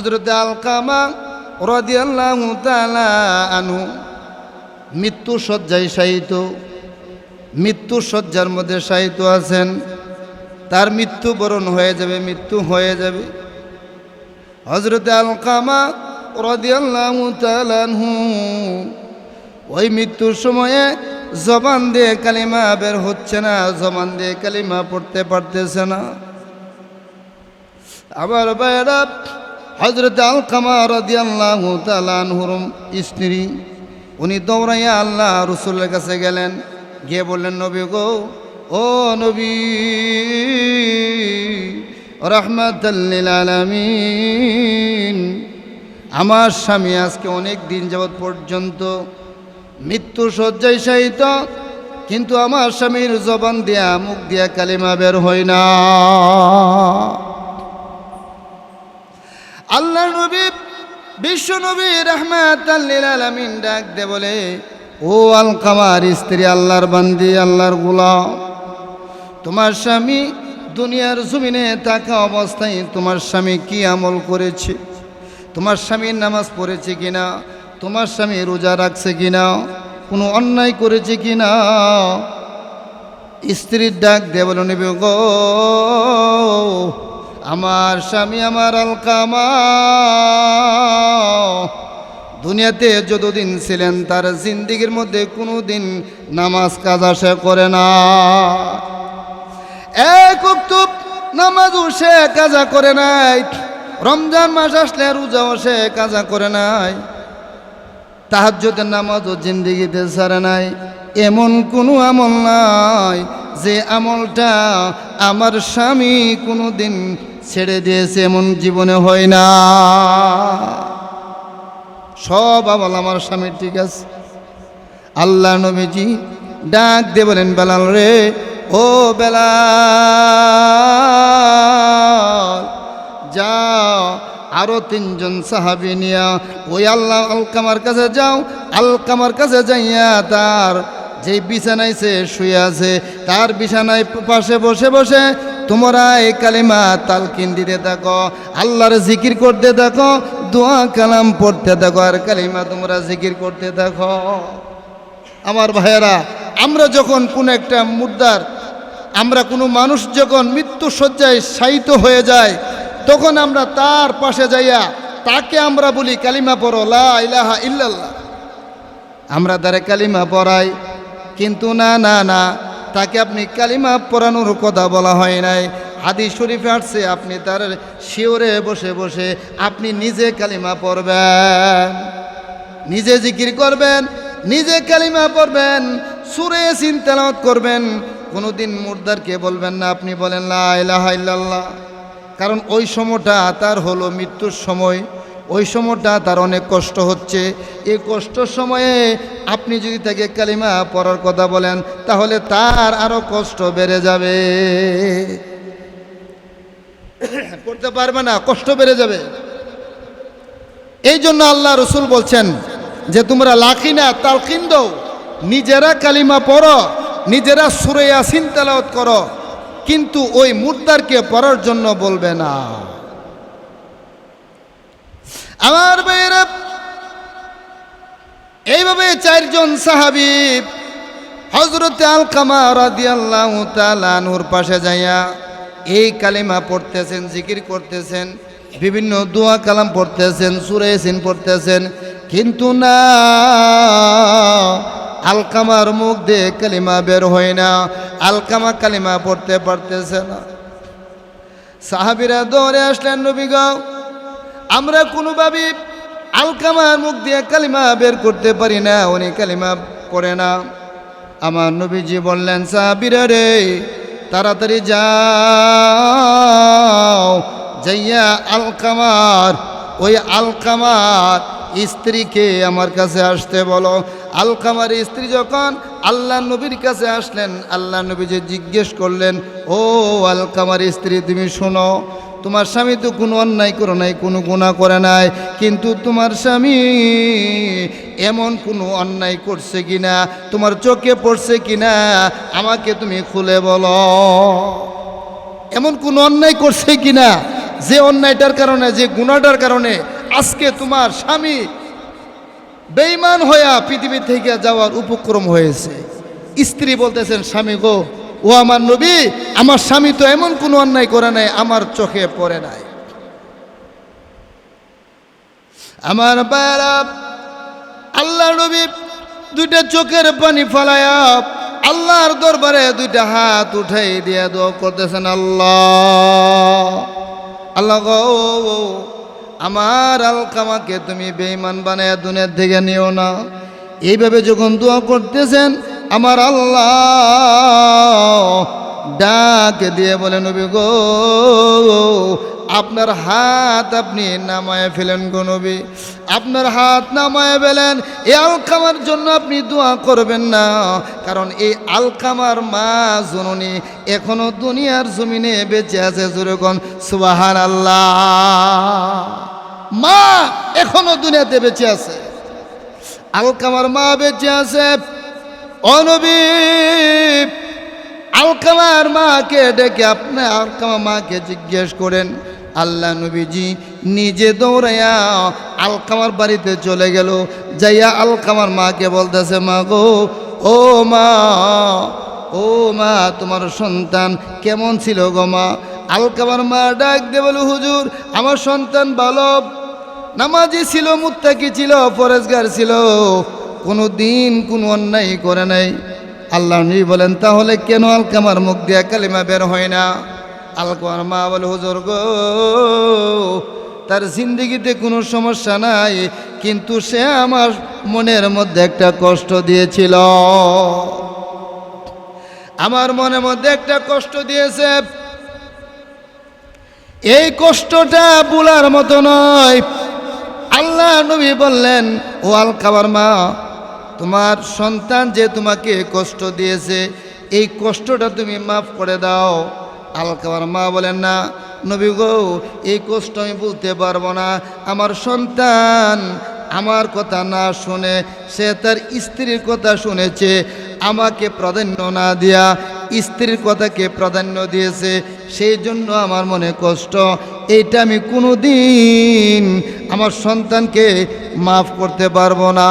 হজরত আলকামা রদিয়াল্লাহু আনহু মৃত্যু শয্যায় শায়িত, মৃত্যু শয্যার মধ্যে শায়িত আছেন। তার মৃত্যু বরণ হয়ে যাবে, মৃত্যু হয়ে যাবে। হজরত আলকামা রদিয়াল্লাহু তাআলা আনহু ওই মৃত্যুর সময়ে জবান দিয়ে কালিমা বের হচ্ছে না, জবান দিয়ে কালিমা পড়তে পারতেছে না। আবার বাইরা হজরত আল কামা রাদিয়াল্লাহু তাআলা আনহুর স্ত্রী, উনি দৌড়াইয়া আল্লাহ রসুলের কাছে গেলেন। গিয়ে বললেন, নবী গো, ও নবী রহমাতাল্লিল আলামিন, আমার স্বামী আজকে অনেক দিন যাবৎ পর্যন্ত মৃত্যু শয্যায় শায়িত, কিন্তু আমার স্বামীর জবান দিয়া, মুখ দিয়া কালিমা বের হয় না। আল্লাহ নবী, বিশ্ব নবী রহমাত আলামিন ডাক দে বলে, ও আল কামার স্ত্রী আল্লাহর বান্দি, আল্লাহর গোলাম, তোমার স্বামী দুনিয়ার জমিনে থাকা অবস্থায় তোমার স্বামী কি আমল করেছে? তোমার স্বামীর নামাজ পড়েছে কিনা? তোমার স্বামী রোজা রাখছে কিনা? কোনো অন্যায় করেছে কিনা? স্ত্রীর ডাক দেবল নেবে গো আমার স্বামী, আমার আলকামা। দুনিয়াতে যতদিন ছিলেন, তার জিন্দিগির মধ্যে কোনো দিন নামাজ, কাজা সে করে না। এক উক্তুব নামাজও সে কাজা করে নাই। রমজান মাস আসলে রোজাও সে কাজা করে নাই। তাহার তাহাজ্যতের নামাজও জিন্দিগিতে সারে নাই। এমন কোনো আমল নাই যে আমলটা আমার স্বামী কোনো দিন ছেড়ে দিয়েছে, এমন জীবনে হয় না। সব আমল আমার স্বামীর, ঠিক আছে। আল্লাহ নবীজি ডাক দিয়ে বলেন, বেলাল রে, ও বেলাল, যাও, আরও তিনজন সাহাবি নিয়া ওই আল্লাহ আলকামার কাছে যাও, আলকামার কাছে যাইয়া তার যে বিছানায় সে শুয়ে আছে, তার বিছানায় পাশে বসে বসে তোমরা এই কালিমা তালকিন দিতে থাকো, আল্লাহর জিকির করতে থাকো, দোয়া কালাম পড়তে থাকো, আর কালিমা তোমরা জিকির করতে থাকো। আমার ভাইয়েরা, আমরা যখন কোনো একটা মুদ্রার আমরা কোনো মানুষ যখন মৃত্যু শয্যায় শায়িত হয়ে যায় তখন আমরা তার পাশে যাইয়া তাকে আমরা বলি, কালিমা পড়ো, লা ইলাহা ইল্লাল্লাহ। আমরা তারে কালিমা পড়াই, কিন্তু না না না তাকে আপনি কালিমা পড়ানোর কথা বলা হয় নাই। হাদিস শরীফে আসছে, আপনি তার শিওরে বসে বসে আপনি নিজে কালিমা পড়বেন। নিজে জিকির করবেন, নিজে কালিমা পড়বেন, সুরে চিন্তালত করবেন। কোনোদিন মুর্দারকে বলবেন না, আপনি বলেন, লা ইলাহা ইল্লাল্লাহ। কারণ ওই সময়টা তার হলো মৃত্যুর সময়। ওই সময়টা তার অনেক কষ্ট হচ্ছে। এই কষ্টর সময়ে আপনি যদি তাকে কালিমা পড়ার কথা বলেন, তাহলে তার আরও কষ্ট বেড়ে যাবে। করতে পারবে না, কষ্ট বেড়ে যাবে। এই জন্য আল্লাহ রসুল বলছেন যে, তোমরা লাখিনা তালকিন দাও। নিজেরা কালিমা পড়ো, নিজেরা সুরে আসিন তেলাওয়াত করো। কিন্তু ওই মুর্দারকে পড়ার জন্য বলবে না। আমার ভাইয়েরা, এইভাবে চারজন সাহাবি হজরত আল কামা রাদিয়াল্লাহ তালানুর পাশে যাইয়া এই কালিমা পড়তেছেন, জিকির করতেছেন, বিভিন্ন দোয়া কালাম পড়তেছেন সুরেসিন পড়তেছেন, কিন্তু না, আলকামার মুখ দিয়ে কালিমা বের হয় না, আলকামা কালিমা পড়তে পারতেছে না। সাহাবিরা দৌড়ে আসলেন নবীগাঁও আমরা কোনোভাবে আলকামার মুখ দিয়ে কালিমা বের করতে পারি না, উনি কালিমা পড়ে না। আমার নবীজি বললেন, সাহাবিরা রে, তাড়াতাড়ি যাও। যাইয়া আলকামার, ওই আলকামার স্ত্রীকে আমার কাছে আসতে বলো। আলকামার স্ত্রী যখন আল্লাহ নবীর কাছে আসলেন, আল্লাহ নবী যে জিজ্ঞেস করলেন, ও আলকামার স্ত্রী, তুমি শোনো। তোমার স্বামী তো কোনো অন্যায় করে নাই, কোনো গুণা করে নাই, কিন্তু তোমার স্বামী এমন কোনো অন্যায় করছে কিনা, তোমার চোখে পড়ছে কিনা, আমাকে তুমি খুলে বলো। এমন কোনো অন্যায় করছে কিনা, যে অন্যায়টার কারণে, যে গুণাটার কারণে আজকে তোমার স্বামী বেইমান হইয়া পৃথিবী থেকে যাওয়ার উপক্রম হয়েছে। স্ত্রী বলতেছেন, স্বামী গো ও আমার নবী, আমার স্বামী তো এমন কোনো অন্যায় করে নাই, আমার চোখে পড়ে নাই। আমার বায়রা আল্লাহ নবী দুইটা চোখের পানি ফালায়া আল্লাহর দরবারে দুইটা হাত উঠাই দিয়ে দোয়া করতেছেন, আল্লাহ আল্লাহ গো, আমার আলকামাকে তুমি বেঈমান বানায় দুনিয়ার থেকে নিও না। এইভাবে যখন দোয়া করতেছেন আমার আল্লাহ ডাক দিয়ে বলে, নবী গো, আপনার হাত আপনি নামায় ফেলেন গো নবী। আপনার হাত নামায় ফেলেন। এই আলকামার জন্য আপনি দোয়া করবেন না। কারণ এই আলকামার মা জননী এখনও দুনিয়ার জমিনে বেঁচে আছে যেরকম সুবাহান আল্লাহ মা এখনও দুনিয়াতে বেঁচে আছে। আলকামার মা বেঁচে আছে। অনবী আলকামার মাকে ডেকে আপনি আলকামা মাকে জিজ্ঞেস করেন, আল্লাহ নবীজি, নিজে দৌড়াইয়া আলকামার বাড়িতে চলে গেল, যাইয়া আলকামার মাকে বলতেছে, মা গো, ও মা ও মা, তোমার সন্তান কেমন ছিল গো মা? আলকামার মা ডাক দে বলো, হুজুর, আমার সন্তান বালব নামাজি ছিল, মুত্তাকি ছিল ফরেজগার ছিল কোনো দিন কোনো অন্যায় করে নাই। আল্লাহ নবী বলেন, তাহলে কেন আলকামার মুখ দিয়া কালিমা বের হয় না? আলকামার মা বলে, হুজুর গো, তার জিন্দগিতে কোনো সমস্যা নাই, কিন্তু সে আমার মনের মধ্যে একটা কষ্ট দিয়েছিল। আমার মনের মধ্যে একটা কষ্ট দিয়েছে। এই কষ্টটা বুলার মতো নয়। আল্লাহ নবী বললেন, ও আলকাবার মা তোমার সন্তান যে তোমাকে কষ্ট দিয়েছে, এই কষ্টটা তুমি মাফ করে দাও। আলকাবার মা বলেন, না, নবী গো, এই কষ্ট আমি বলতে পারব না। আমার সন্তান আমার কথা না শুনে, সে তার স্ত্রীর কথা শুনেছে, আমাকে প্রাধান্য না দিয়া স্ত্রীর কথাকে প্রাধান্য দিয়েছে। সেই জন্য আমার মনে কষ্ট। এইটা আমি কোনো দিন আমার সন্তানকে মাফ করতে পারব না।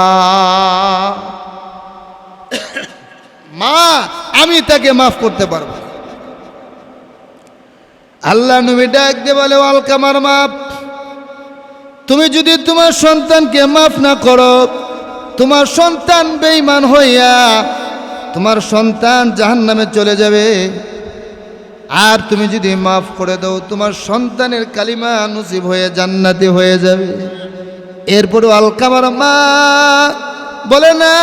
মা, আমি তাকে মাফ করতে পারব আল্লাহ নবী ডাক দিয়ে বলে আলকামার মাপ তুমি যদি তোমার সন্তানকে মাফ না করো, তোমার সন্তান বেঈমান হইয়া তোমার সন্তান জাহান নামে চলে যাবে। আর তুমি যদি মাফ করে দাও, তোমার সন্তানের কালিমা নসিব হয়ে জান্নাতি হয়ে যাবে। এরপরও আলকামার মা বলে, না,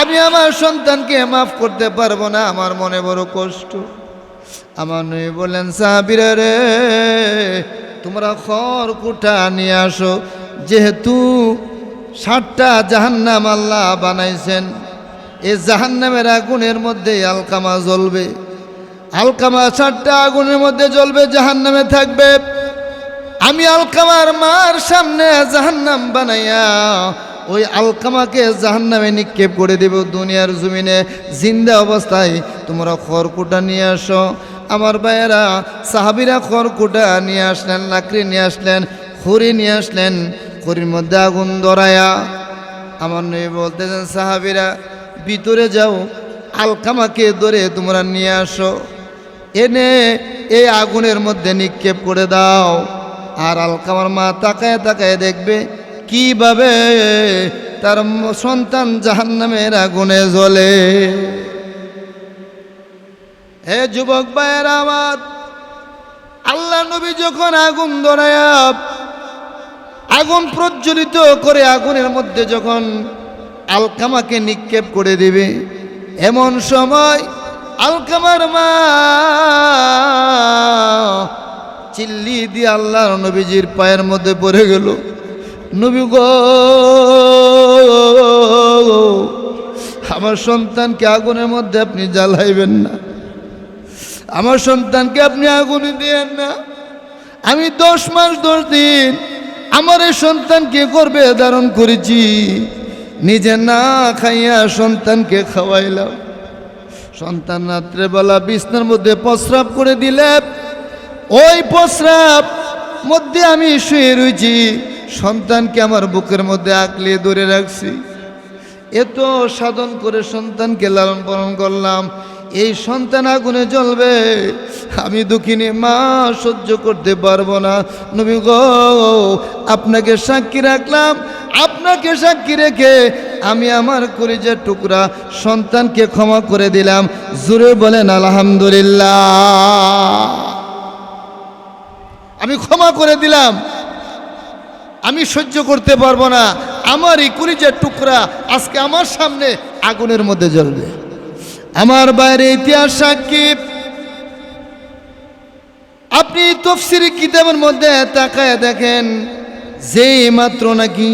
আমি আমার সন্তানকে মাফ করতে পারব না, আমার মনে বড় কষ্ট। আমার নই বললেন, সাহাবিরা রে, তোমরা খড় কুটা নিয়ে আসো, যেহেতু ষাটটা জাহান্নাম আল্লাহ বানাইছেন, এ জাহান্নামের আগুনের মধ্যে আলকামা জ্বলবে। আলকামা ষাটটা আগুনের মধ্যে জ্বলবে, জাহান্নামে থাকবে। আমি আলকামার মার সামনে জাহান্নাম বানাইয়া ওই আলকামাকে জাহান্নামে নিক্ষেপ করে দেব দুনিয়ার জমিনে। জিন্দা অবস্থায় তোমরা খড়কুটা নিয়ে আসো। আমার ভাইয়েরা, সাহাবিরা খড়কুটা নিয়ে আসলেন, লাকড়ি নিয়ে আসলেন, খড়ি নিয়ে আসলেন, খড়ির মধ্যে আগুন ধরায়া আমার নবী বলতেছেন, সাহাবিরা, ভিতরে যাও, আলকামাকে ধরে তোমরা নিয়ে আসো। এনে এই আগুনের মধ্যে নিক্ষেপ করে দাও। আর আলকামার মা তাকায় তাকায় দেখবে কীভাবে তার সন্তান জাহান্নামের আগুনে জ্বলে। হে যুবক ভাইয়ের আমার, আল্লাহ নবী যখন আগুন ধরায়, আগুন প্রজ্বলিত করে আগুনের মধ্যে যখন আলকামাকে নিক্ষেপ করে দিবে, এমন সময় আলকামার মা চিল্লি দিয়ে আল্লাহর নবীজির পায়ের মধ্যে পড়ে গেল। নবী গো, আমার সন্তানকে আগুনের মধ্যে আপনি জ্বালাইবেন না। আমার সন্তানকে আপনি আগুনে দিয়েন না। আমি দশ মাস, দশ দিন আমার এই সন্তানকে গর্বে ধারণ করেছি। নিজে না খাইয়া সন্তানকে খাওয়াইলাম। সন্তান রাত্রেবেলা বিছনার মধ্যে প্রস্রাব করে দিলে ওই প্রস্রাব মধ্যে আমি শুয়ে রয়েছি। সন্তানকে আমার বুকের মধ্যে আঁকলে ধরে রাখছি। এত সাধন করে সন্তানকে লালন পালন করলাম। এই সন্তান আগুনে জ্বলবে। আমি দুঃখিনী মা, সহ্য করতে পারব না। নবী গো, আপনাকে সাক্ষী রাখলাম। আপনাকে সাক্ষী রেখে আমি আমার কলিজার টুকরা সন্তানকে ক্ষমা করে দিলাম। জুড়ে বলেন, আলহামদুলিল্লাহ। আমি ক্ষমা করে দিলাম। আমি সহ্য করতে পারব না। আমার এই কুড়িজার টুকরা আজকে আমার সামনে আগুনের মধ্যে জ্বলবে। আমার বাইরে ইতিহাস সাক্ষী আপনি তফসিরি কিতাবের মধ্যে তাকায় দেখেন যে মাত্র নাকি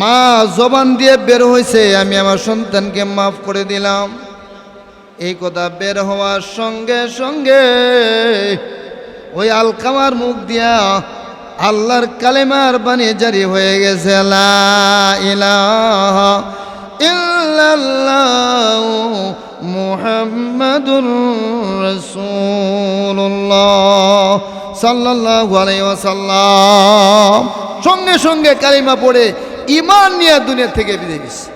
মা জবান দিয়ে বের হয়েছে, আমি আমার সন্তানকে মাফ করে দিলাম। এই কথা বের হওয়ার সঙ্গে সঙ্গে ওই আলকামার মুখ দিয়া আল্লাহর কালেমার বাণী জারি হয়ে গেছে মুহাম্মাদুর রাসূলুল্লাহ সাল্লাল্লাহু আলাইহি ওয়াসাল্লাম। সঙ্গে সঙ্গে কালিমা পড়ে ইমান নিয়ে দুনিয়া থেকে বিদায় গেছে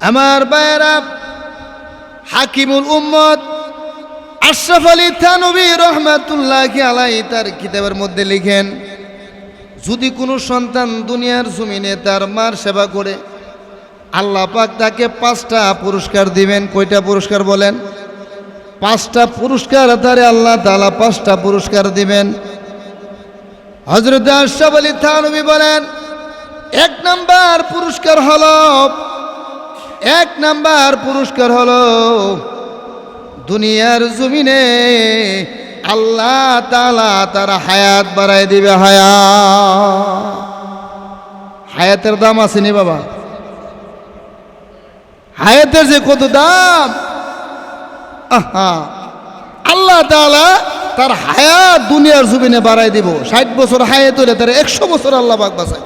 আমার বায়রা হাকিমুল উম্মত আশরাফ আলী থানবী রহমাতুল্লাহ আলাই তার কিতাবের মধ্যে লিখেন, যদি কোনো সন্তান দুনিয়ার জমিনে তার মার সেবা করে, আল্লাহ পাক তাকে পাঁচটা পুরস্কার দিবেন। কয়টা পুরস্কার বলেন? পাঁচটা পুরস্কার তারে আল্লাহ তালা পাঁচটা পুরস্কার দিবেন। হজরত আশরাফ আলী থানবী বলেন, এক নাম্বার পুরস্কার হল, এক নাম্বার পুরস্কার হলো দুনিয়ার জমিনে আল্লাহ তালা তার হায়াত বাড়াই দিবে হায়া হায়াতের দাম আসেনি বাবা? হায়াতের যে কত দাম? আহা। আল্লাহ তালা তার হায়াত দুনিয়ার জমিনে বাড়াই দিব। ষাট বছর হায়াত হলে তার একশো বছর আল্লাহ বাগ বাঁচায়।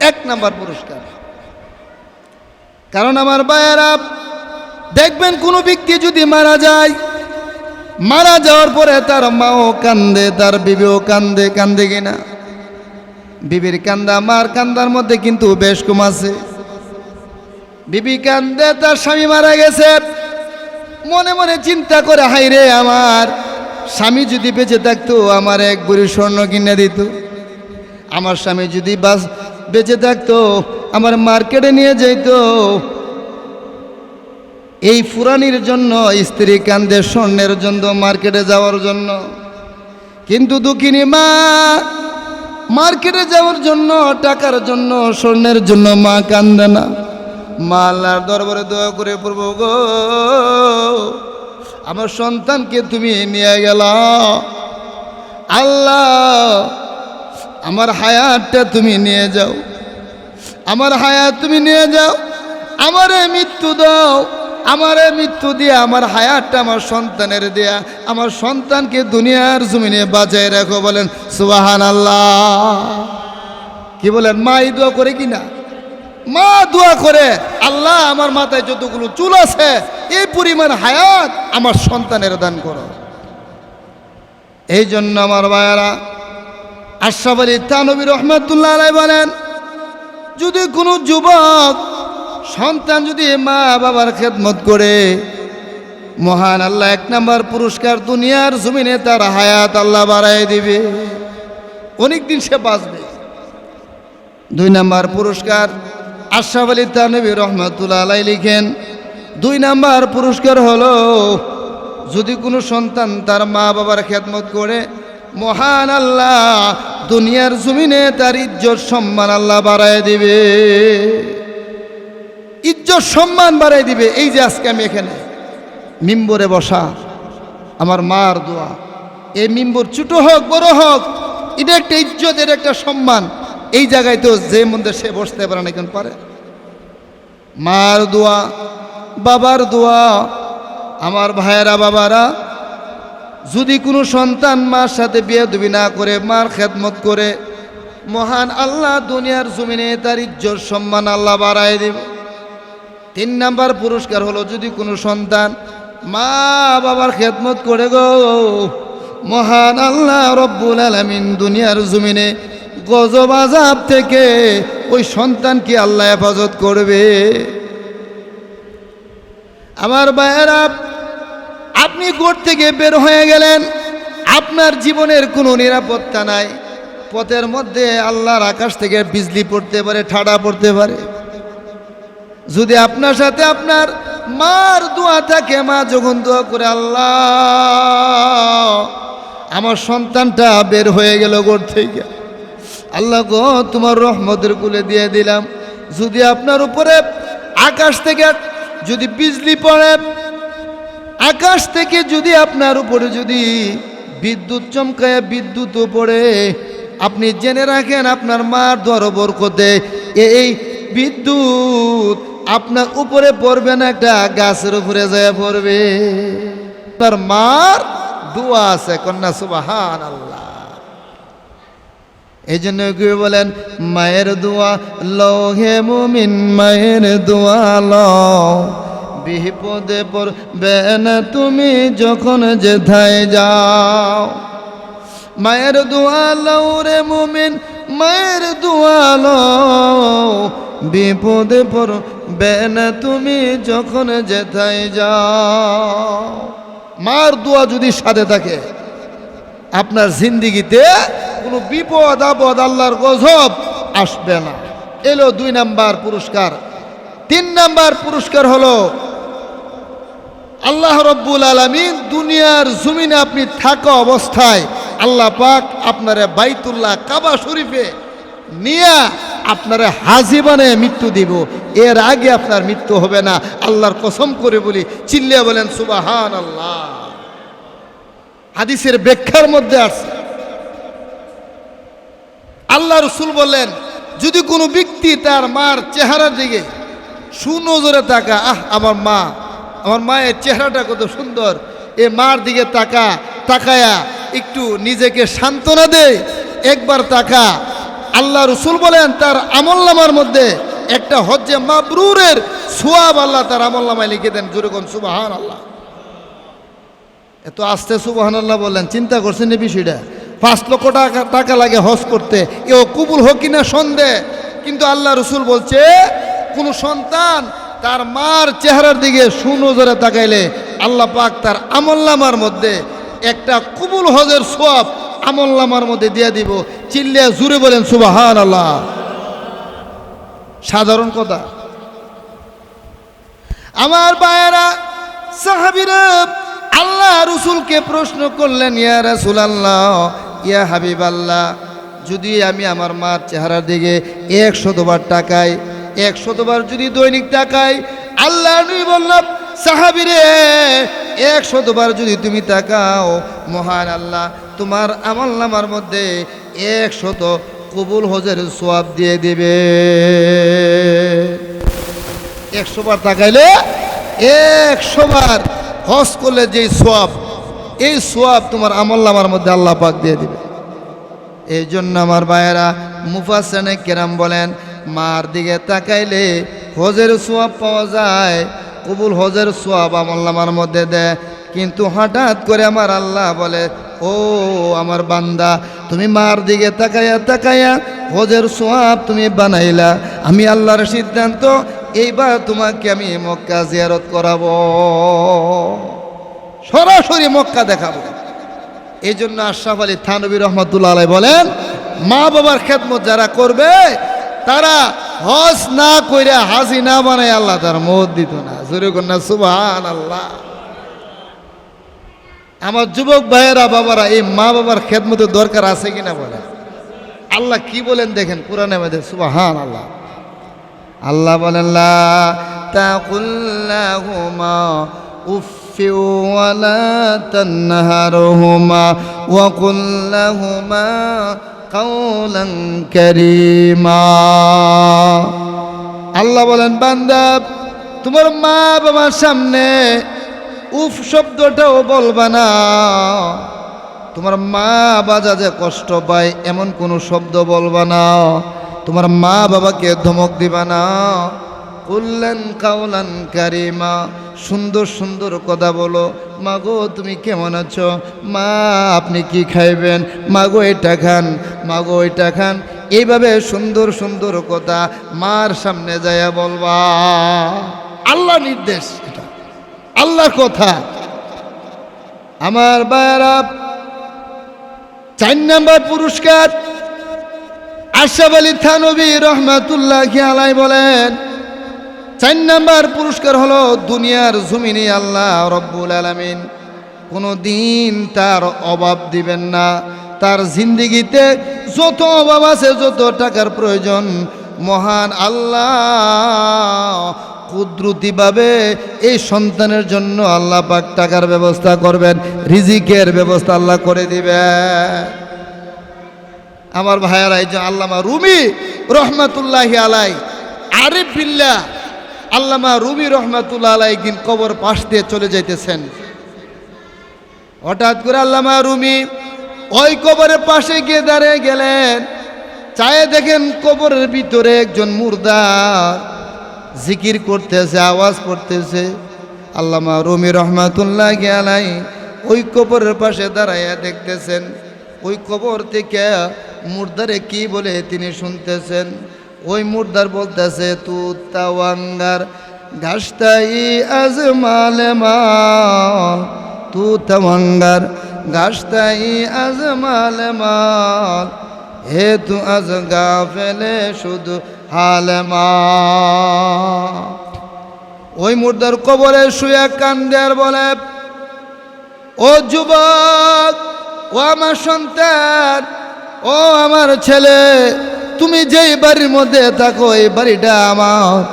এক নাম্বার পুরস্কার। কারণ আমার বায়ারা দেখবেন কোনো ব্যক্তি যদি মারা যায়, মারা যাওয়ার পরে তার মাও কান্দে, তার বিবিও কান্দে কান্দে কিনা। বিবির কান্দা, মার কান্দার মধ্যে কিন্তু বেশ কম আছে। বিবি কান্দে, তার স্বামী মারা গেছে। মনে মনে চিন্তা করে হাই রে আমার, স্বামী যদি বেঁচে থাকতো, আমার এক বুড়ি স্বর্ণ কিনে দিত। আমার স্বামী যদি বাস বেঁচে থাকতো, আমার মার্কেটে নিয়ে যেত এই ফুরানির জন্য, স্ত্রী কান্দে স্বর্ণের জন্য, মার্কেটে যাওয়ার জন্য। কিন্তু দুঃখিনী মা, মার্কেটে যাওয়ার জন্য, টাকার জন্য, স্বর্ণের জন্য মা কান্দে না। মা দরবারে দোয়া করে পড়ব গো, আমার সন্তানকে তুমি নিয়ে গেল। আল্লাহ, আমার হায়াতটা তুমি নিয়ে যাও। আমার হায়াত তুমি নিয়ে যাও। আমারে মৃত্যু দাও। আমারে মৃত্যু দিয়ে, আমার হায়াতটা আমার সন্তানের দেয়া। আমার সন্তানকে দুনিয়ার জমিনে বাজায় রাখো বলেন সুবাহান আল্লাহ কি বলেন, মা এই দোয়া করে কি না মা দোয়া করে, আল্লাহ আমার মাথায় যতগুলো চুল আছে, এই পরিমাণ হায়াত আমার সন্তানের দান করো। এই জন্য আমার ভাইয়ারা, আশরাফ আলী রহমতুল্লাহ আলাই বলেন, যদি কোনো যুবক সন্তান যদি মা বাবার খেদমত করে, মহান আল্লাহ এক নম্বর পুরস্কার দুনিয়ার জমিনে তার হায়াত আল্লাহ বাড়াই দিবে। অনেক দিন সে বাঁচবে। দুই নাম্বার পুরস্কার আশরাফ আলী তানবী রহমতুল্লাহ আলাই লিখেন, দুই নাম্বার পুরস্কার হলো, যদি কোনো সন্তান তার মা বাবার খেদমত করে, মহান আল্লাহ দুনিয়ার জমিনে তার ইজ্জত সম্মান আল্লাহ বাড়ায় দিবে। ইজ্জত সম্মান বাড়াই দিবে, এই যে আজকে আমি এখানে। মিম্বরে বসা, আমার মার দোয়া। এই মিম্বর ছোট হোক, বড় হোক, এটা একটা ইজ্জতের একটা সম্মান। এই জায়গায় তো যে মধ্যে সে বসতে পারে না কেন পারে। মার দোয়া, বাবার দোয়া, আমার ভাইয়েরা, বাবারা, যদি কোনো সন্তান মার সাথে বিয়ে দুবি না করে, মার খেদমত করে, মহান আল্লাহ দুনিয়ার জমিনে তার ইজ্জত সম্মান আল্লাহ বাড়ায় দেবে। তিন নাম্বার পুরস্কার হলো যদি কোনো সন্তান মা বাবার খেদমত করে গো, মহান আল্লাহ রব্বুল আলমিন দুনিয়ার জমিনে গজব আজাব থেকে ওই সন্তানকে আল্লাহ হেফাজত করবে। আমার ভাইয়েরা, আপনি গোট থেকে বের হয়ে গেলেন, আপনার জীবনের কোনো নিরাপত্তা নাই, পথের মধ্যে আল্লাহর আকাশ থেকে বিজলি পড়তে পারে, ঠাডা পড়তে পারে। যদি আপনার সাথে আপনার মার দোয়া থাকে, মা যখন দোয়া করে, আল্লাহ, আমার সন্তানটা বের হয়ে গেল গোর থেকে। আল্লাহ গো, তোমার রহমতের কুলে দিয়ে দিলাম। যদি আপনার উপরে আকাশ থেকে যদি বিজলি পড়ে, আকাশ থেকে যদি আপনার উপরে যদি বিদ্যুৎ চমকায় বিদ্যুৎও পড়ে, আপনি জেনে রাখেন আপনার মার দর বরকতে এই বিদ্যুৎ আপনার উপরে পড়বে না, একটা গাছের উপরে যায় পড়বে। তার মার দোয়া আছে, কন্যা সুবাহান এই জন্য কেউ বলেন, মায়ের দোয়া লও হে মুমিন, মায়ের দোয়া লও। বিপদে পড়বে না তুমি যখন যেথায় যাও। মায়ের দোয়া লও রে মুমিন, মায়ের দোয়া লও। বিপদে পড়বে না তুমি যখন যেথায় যাও। মার দোয়া যদি সাথে থাকে, আপনার জিন্দিগিতে কোনো বিপদ, আপদ, আল্লাহর গজব আসবে না। এলো দুই নাম্বার পুরস্কার। তিন নাম্বার পুরস্কার হলো, আল্লাহ রব্বুল আলমিন দুনিয়ার জমিনে আপনি থাকা অবস্থায় আল্লাহ পাক আপনারে বাইতুল্লাহ কাবা শরীফে নিয়ে আপনারে হাজিবানে মৃত্যু দিব। এর আগে আপনার মৃত্যু হবে না। আল্লাহর কসম করে বলি, চিল্লিয়া বলেন সুবাহান আল্লাহ হাদিসের ব্যাখ্যার মধ্যে আছে। আল্লাহ রসুল বললেন, যদি কোনো ব্যক্তি তার মার চেহারার দিকে সুনজরে তাকা, আহ, আমার মা, আমার মায়ের চেহারাটা কত সুন্দর। এ মার দিকে তাকা, তাকায়া একটু নিজেকে সান্ত্বনা দে, একবার তাকা আল্লাহ রসুল বলেন, তার আমল্লামার মধ্যে একটা হজ্জে মাবরুরের সোয়াব আল্লাহ তার আমল্লামায় লিখে দেন। জুরুকন সুবাহান আল্লাহ এত আস্তে সুবাহান আল্লাহ বললেন, চিন্তা করছেন এই বিষয়টা? পাঁচ লক্ষ টাকা টাকা লাগে হজ করতে। এও কবুল হোক কিনা সন্দেহ। কিন্তু আল্লাহ রসুল বলছে, কোনো সন্তান তার মার চেহারার দিকে সুনজরে তাকাইলে আল্লাহ পাক তার আমল্লামার মধ্যে একটা কবুল হজের সোয়াব আমল্লামার মধ্যে দিয়ে দিব। চিল্লিয়া জুড়ে বলেন সুবাহান আল্লাহ সাধারণ কথা। আমার বায়েরা সাহাবিরা, আল্লাহ রসুলকে প্রশ্ন করলেন, ইয়া রাসুল আল্লাহ ইয়া হাবিব আল্লাহ যদি আমি আমার মার চেহারার দিকে এক শতবার টাকাই এক শতবার যদি দৈনিক টাকাই আল্লাহ বললাম সাহাবিরে এক শতবার যদি তুমি তাকাও, মহান আল্লাহ তোমার আমল নামার মধ্যে এক শত কবুল হজের সোয়াব দিয়ে দিবে। একশো বার তাকাইলে একশো বার হজ করলে যে সোয়াব, এই সোয়াব তোমার আমল নামার মধ্যে আল্লাহ পাক দিয়ে দিবে। এই জন্য আমার ভাইয়েরা মুফাসেনে কেরাম বলেন, মার দিকে তাকাইলে হজের সোয়াব পাওয়া যায়, কবুল হজের সোয়াব আমল নামার মধ্যে দেয়। কিন্তু হঠাৎ করে আমার আল্লাহ বলে ও আমার বান্দা, তুমি মার দিকে তাকাইয়া তাকাইয়া হজের সোয়াব তুমি বানাইলা। আমি আল্লাহর সিদ্ধান্ত, এইবার তোমাকে আমি মক্কা জিয়ারত করাব। সরাসরি মক্কা দেখাবো। এই জন্য আশরাফ আলী থানবী রহমতুল্লাহ আলাই বলেন, মা বাবার খেদমত যারা করবে, তারা হজ না কইরা হাজি না বানায় আল্লাহ তার মত দিত না। জোরে কন্যা সুবাহান আল্লাহ আমার যুবক ভাইয়েরা, বাবারা, এই মা বাবার খেদমতের দরকার আছে কিনা বলে আল্লাহ কি বলেন দেখেন কোরআনে মধ্যে সুবাহান আল্লাহ আল্লাহ বলেন আল্লাহ বলেন, বান্দা, তোমার মা বাবার সামনে উফ শব্দটাও বলবা না। তোমার মা বাজা যে কষ্ট পায়, এমন কোনো শব্দ বলবা না। তোমার মা বাবাকে ধমক দিবা না। কুল্লান কাউলান কারিমা, সুন্দর সুন্দর কথা বলো। মাগো, তুমি কেমন আছো? মা, আপনি কি খাইবেন? মাগো, এটা খান। মাগো, এটা খান। এইভাবে সুন্দর সুন্দর কথা মার সামনে যাইয়া বলবা। আল্লাহ নির্দেশ। আল্লাহর কথা। আমার বায়রা চার নাম্বার পুরস্কার আশরাফ আলী থানবী রহমাতুল্লাহ আলাই বলেন, চার নাম্বার পুরস্কার হলো দুনিয়ার জমিনে আল্লাহ রব্বুল আলমিন কোনো দিন তার অভাব দিবেন না। তার জিন্দিগিতে যত অভাব আছে, যত টাকার প্রয়োজন, মহান আল্লাহ কুদরতিভাবে এই সন্তানের জন্য আল্লাহ পাক টাকার ব্যবস্থা করবেন, রিজিকের ব্যবস্থা আল্লাহ করে দিবে আমার ভাইয়ারা, এই যে আল্লামা রুমি রহমাতুল্লাহ আলাই আরিফ বিল্লাহ, আল্লামা রুমি রহমাতুল্লাহ আলাই দিন কবর পাশ দিয়ে চলে যাইতেছেন। হঠাৎ করে আল্লামা রুমি ওই কবরের পাশে গিয়ে দাঁড়িয়ে গেলেন। চায়ে দেখেন কবরের ভিতরে একজন মুর্দার। জিকির করতেছে, আওয়াজ করতেছে। আল্লামা রুমি রহমাতুল্লাহ আলাই ওই কবরের পাশে দাঁড়াইয়া দেখতেছেন। ওই কবর থেকে মুর্দারে কি বলে তিনি শুনতেছেন। ওই মুর্দার বলতেছে, তু তাওয়াঙ্গার ঘাসতাই আজ মালে মাল। তু তাওয়াঙ্গার ঘাসতাই আজ মালে মাল। হে তু আজ গা ফেলে শুধু ওই মুর্দার কবরে শুয়ে কান্দে আর বলে, ও যুবক, ও আমার সন্তান, ও আমার ছেলে, তুমি যেই বাড়ির মধ্যে থাকো, এই বাড়িটা আমার।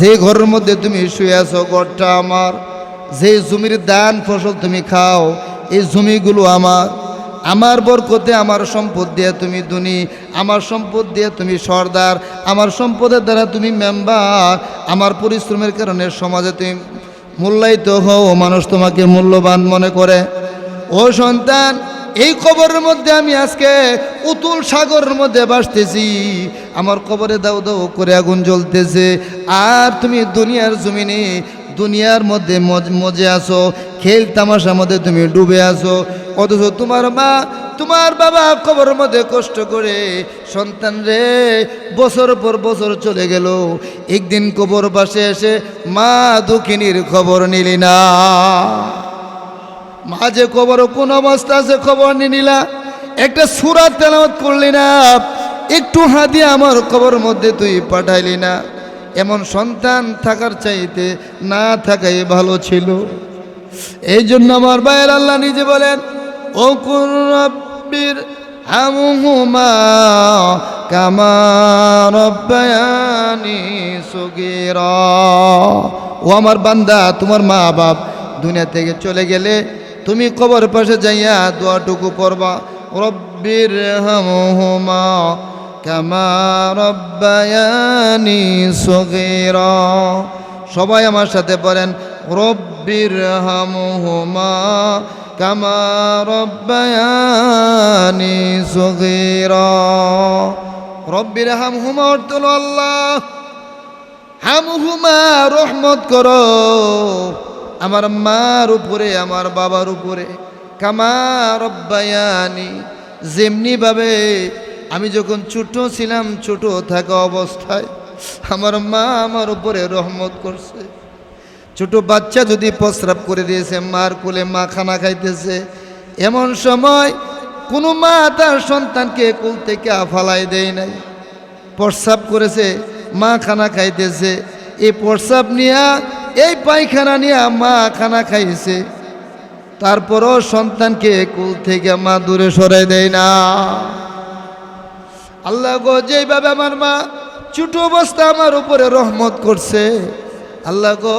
যে ঘরের মধ্যে তুমি শুয়ে আছো, ঘরটা আমার। যে জমির দান ফসল তুমি খাও, এই জমিগুলো আমার। আমার বরকতে আমার সম্পদ দিয়ে তুমি ধনী, আমার সম্পদ দিয়ে তুমি সর্দার, আমার সম্পদের দ্বারা তুমি মেম্বার, আমার পরিশ্রমের কারণে সমাজে তুমি মূল্যায়িত হও, মানুষ তোমাকে মূল্যবান মনে করে। ও সন্তান, এই কবরের মধ্যে আমি আজকে উতুল সাগরের মধ্যে বাসতেছি আমার কবরে দাও দাও করে আগুন জ্বলতেছে। আর তুমি দুনিয়ার জমিনে দুনিয়ার মধ্যে মজ- আসো খেল তামাশার মধ্যে তুমি ডুবে আসো অথচ তোমার মা, তোমার বাবা কবরের মধ্যে কষ্ট করে সন্তান রে, বছর পর বছর চলে গেল। একদিন কবর পাশে এসে মা দুঃখিনীর খবর নিলি না। মা যে খবর কোন অবস্থা আছে খবর নিয়ে নিলা। একটা সুরাত তেলামত করলি না। একটু হাতি আমার খবর মধ্যে তুই পাঠাইলি না। এমন সন্তান থাকার চাইতে না থাকাই ভালো ছিল। এই জন্য আমার ভাইয়ের আল্লাহ নিজে বলেন ও রব্বির হামুহুমা কামা ও আমার বান্দা, তোমার মা বাপ দুনিয়া থেকে চলে গেলে তুমি কবর পাশে যাইয়া দোয়াটুকু পড়বা। রব্বির হামহুমা কামা রব্বায়ানি সগীরা। সবাই আমার সাথে বলেন রব্বির হামহুমা কামা রব্বায়ানি সগীরা। রব্বির হামহুমা অর্থ আল্লাহ। হামহুমা রহমত করো আমার মার উপরে, আমার বাবার উপরে। কামা রব্বায়ানি, যেমনিভাবে আমি যখন ছোট ছিলাম, ছোট থাকা অবস্থায় আমার মা আমার উপরে রহমত করছে। ছোট বাচ্চা যদি প্রস্রাব করে দিয়েছে, মার কোলে মা খানা খাইতেছে, এমন সময় কোনো মা তার সন্তানকে কুল থেকে ফালাই দেয় নাই। প্রস্রাব করেছে, মা খানা খাইতেছে। এই প্রস্রাব নিয়া, এই পায়খানা নিয়ে মা খানা খাইছে। তারপরও সন্তানকে কুল থেকে মা দূরে সরাই দেয় না। আল্লাহ গো, যেইভাবে আমার মা ছোট অবস্থা আমার উপরে রহমত করছে, আল্লাহ গো,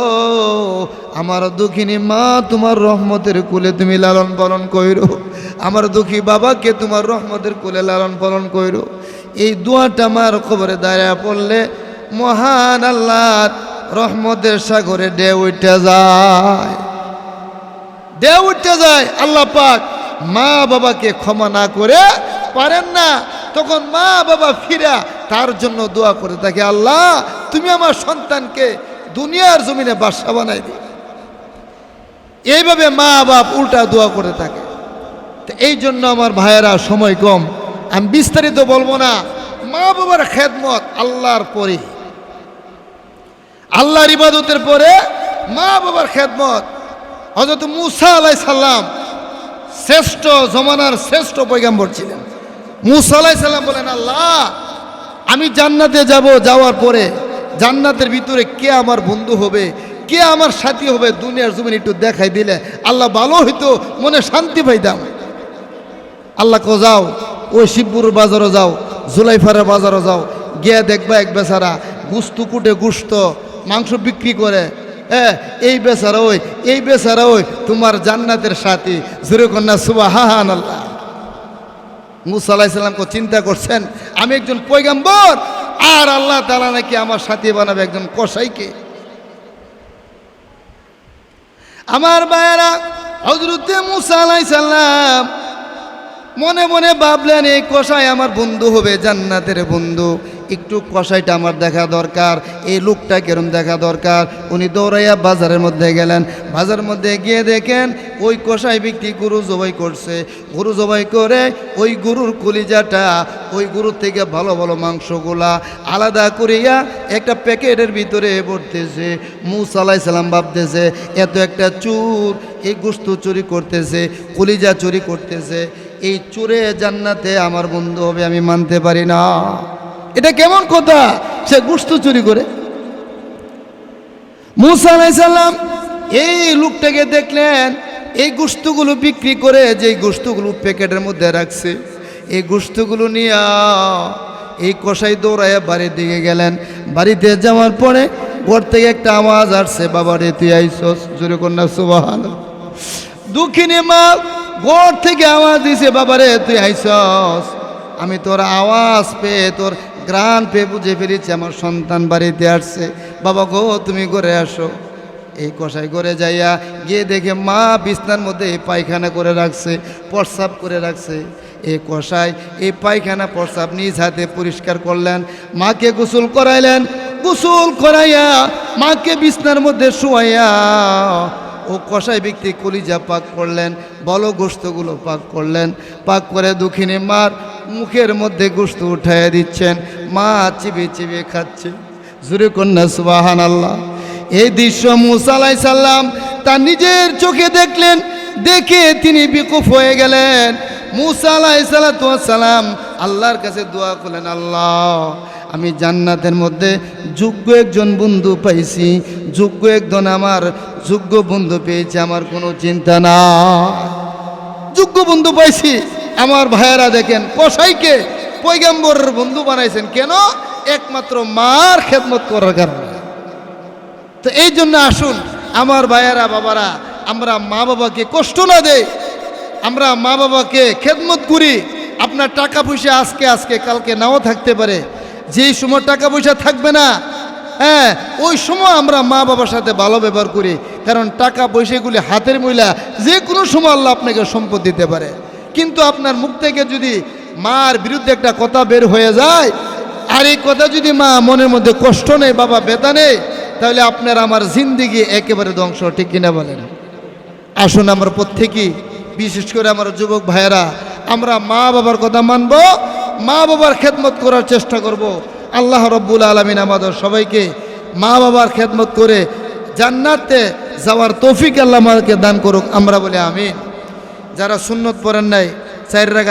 আমার দুঃখিনী মা, তোমার রহমতের কুলে তুমি লালন পালন কইরো। আমার দুঃখী বাবাকে তোমার রহমতের কুলে লালন পালন কইরো। এই দোয়াটা আমার খবরে দাঁড়ায় পড়লে মহান আল্লাহ রহমতের সাগরে ডে উঠে যায়। ডে উঠে যায়, আল্লাহ পাক মা বাবাকে ক্ষমা না করে পারেন না। তখন মা বাবা ফিরা তার জন্য দোয়া করে থাকে, আল্লাহ, তুমি আমার সন্তানকে দুনিয়ার জমিনে বাসা বানাই দিও। এইভাবে মা বাপ উল্টা দোয়া করে থাকে। এই জন্য আমার ভাইয়েরা, সময় কম। আমি বিস্তারিত বলব না। মা বাবার খেদমত আল্লাহর পরে। আল্লাহর ইবাদতের পরে মা বাবার খেদমত। হজরত মুসা আলাই সাল্লাম শ্রেষ্ঠ, জমানার শ্রেষ্ঠ পৈগম্বর ছিলেন। মুসা আলাই বলেন, আল্লাহ, আমি জান্নাতে যাব যাওয়ার পরে জান্নাতের ভিতরে কে আমার বন্ধু হবে, কে আমার সাথী হবে দুনিয়ার জমিন একটু দেখাই দিলে আল্লাহ ভালো হইতো, মনে শান্তি পাইতাম। আল্লাহ কো যাও, ওই শিবপুর বাজারও যাও, জুলাইফারের বাজারও যাও, গিয়ে দেখবা এক বেচারা গুস্তু কুটে গুস্ত মাংস বিক্রি করে। হ্যাঁ এই বেচারা ওই, এই বেচারা ওই, তোমার জান্নাতের সাথী। জুরে কন্যা সুবাহ হাহান আল্লাহ মুসা আলাহিসাল্লামকে চিন্তা করছেন, আমি একজন পৈগম্বর আর আল্লাহ তালা নাকি আমার সাথী বানাবে একজন কসাইকে। আমার বায়েরা হজরতে মুসা আলাইসাল্লাম মনে মনে ভাবলেন, এই কষাই আমার বন্ধু হবে, জান্নাতের বন্ধু। একটু কষাইটা আমার দেখা দরকার, এই লোকটা কেরম দেখা দরকার। উনি দৌড়াইয়া বাজারের মধ্যে গেলেন। বাজারের মধ্যে গিয়ে দেখেন, ওই কষাই ব্যক্তি গরু জবাই করছে। গরু জবাই করে ওই গরুর কলিজাটা, ওই গরুর থেকে ভালো ভালো মাংসগুলা আলাদা করিয়া একটা প্যাকেটের ভিতরে ভরতেছে। মুসালাই সালাম ভাবতেছে, এত একটা চুর, এই গোস্ত চুরি করতেছে, কলিজা চুরি করতেছে। এই চুরে জান্নাতে আমার বন্ধু হবে আমি মানতে পারি না। এটা কেমন কথা? সে গুস্ত চুরি করে। মুসা আলাইসাল্লাম এই লোকটাকে দেখলেন, এই গোস্তগুলো বিক্রি করে যে গোস্তগুলো প্যাকেটের মধ্যে রাখছে, এই গোস্তগুলো নিয়ে এই কষাই দৌড়াইয়া বাড়ির দিকে গেলেন। বাড়িতে যাওয়ার পরে ঘর থেকে একটা আওয়াজ আসছে, বাবা রে, তুই আইসস? জোরে কন্যা সুবাহান দুঃখিনী মা, ঘর থেকে আওয়াজ দিছে বাবারে তুই আইসস? আমি তোর আওয়াজ পেয়ে তোর গ্রান পেয়ে বুঝে ফেলেছি আমার সন্তান বাড়িতে আসছে। বাবা গো, তুমি ঘরে আসো। এই কষাই করে যাইয়া গিয়ে দেখে মা বিছনার মধ্যে এই পায়খানা করে রাখছে, প্রস্রাব করে রাখছে। এই কষাই এই পায়খানা প্রস্রাব নিজ হাতে পরিষ্কার করলেন, মাকে গোসল করাইলেন। গোসল করাইয়া মাকে বিছনার মধ্যে শুয়াইয়া ও কষাই ব্যক্তি কলিজা পাক করলেন বলো গোস্তগুলো পাক করলেন। পাক করে দুঃখিনী মার মুখের মধ্যে গোস্ত উঠাইয়া দিচ্ছেন। মা চিবে চিবে খাচ্ছে। জুরে কন্যা সুবাহান আল্লাহ এই দৃশ্য মুসালাই সাল্লাম তার নিজের চোখে দেখলেন। দেখে তিনি বিকুফ হয়ে গেলেন। মুসা সালাম আল্লাহর কাছে দোয়া করলেন, আল্লাহ, আমি জান্নাতের মধ্যে যোগ্য একজন বন্ধু পাইছি। যোগ্য একজন আমার যোগ্য বন্ধু পেয়েছি, আমার কোনো চিন্তা না যোগ্য বন্ধু পাইছি। আমার ভাইয়েরা দেখেন, কসাইকে পৈগম্বরের বন্ধু বানাইছেন কেন? একমাত্র মার খেদমত করার কারণে। তো এই জন্য আসুন, আমার ভাইয়েরা, বাবারা, আমরা মা বাবাকে কষ্ট না দেই, আমরা মা বাবাকে খেদমত করি। আপনার টাকা পয়সা আজকে আজকে, কালকে নাও থাকতে পারে। যেই সময় টাকা পয়সা থাকবে না হ্যাঁ ওই সময় আমরা মা বাবার সাথে ভালো ব্যবহার করি। কারণ টাকা পয়সাগুলি হাতের মহিলা যে কোনো সময় আল্লাহ আপনাকে সম্পদ দিতে পারে। কিন্তু আপনার মুখ থেকে যদি মার বিরুদ্ধে একটা কথা বের হয়ে যায়, আর এই কথা যদি মা মনের মধ্যে কষ্ট নেই, বাবা বেতা নেই, তাহলে আপনার আমার জিন্দিগি একেবারে ধ্বংস, ঠিক কিনা বলেন? আসুন আমরা প্রত্যেকেই, বিশেষ করে আমার যুবক ভাইয়েরা, আমরা মা বাবার কথা মানব, মা বাবার খেদমত করার চেষ্টা করব। আল্লাহ রব্বুল আলমিন আমাদের সবাইকে মা বাবার খেদমত করে জান্নাতে যাওয়ার তৌফিক আল্লাহ আমাদেরকে দান করুক, আমরা বলে আমিন। যারা সুন্নত পড়েন নাই চার